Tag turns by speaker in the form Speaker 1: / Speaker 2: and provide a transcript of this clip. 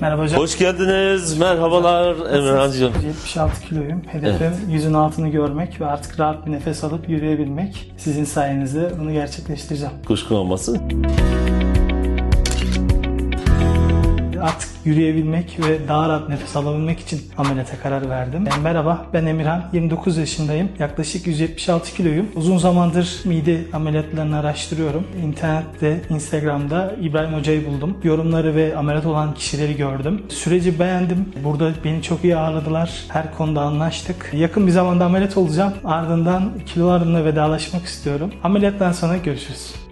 Speaker 1: hocam.
Speaker 2: Hoş geldiniz. Merhabalar Emirhan'cığım.
Speaker 1: 76 kiloyum. Hedefim yüzün altını görmek ve artık rahat bir nefes alıp yürüyebilmek. Sizin sayenizde bunu gerçekleştireceğim.
Speaker 2: Kuşku olmasın.
Speaker 1: Artık yürüyebilmek ve daha rahat nefes alabilmek için ameliyata karar verdim. Merhaba, ben Emirhan. 29 yaşındayım. Yaklaşık 176 kiloyum. Uzun zamandır mide ameliyatlarını araştırıyorum. İnternette, Instagram'da İbrahim Hoca'yı buldum. Yorumları ve ameliyat olan kişileri gördüm. Süreci beğendim. Burada beni çok iyi ağırladılar. Her konuda anlaştık. Yakın bir zamanda ameliyat olacağım. Ardından kilolarımla vedalaşmak istiyorum. Ameliyattan sonra görüşürüz.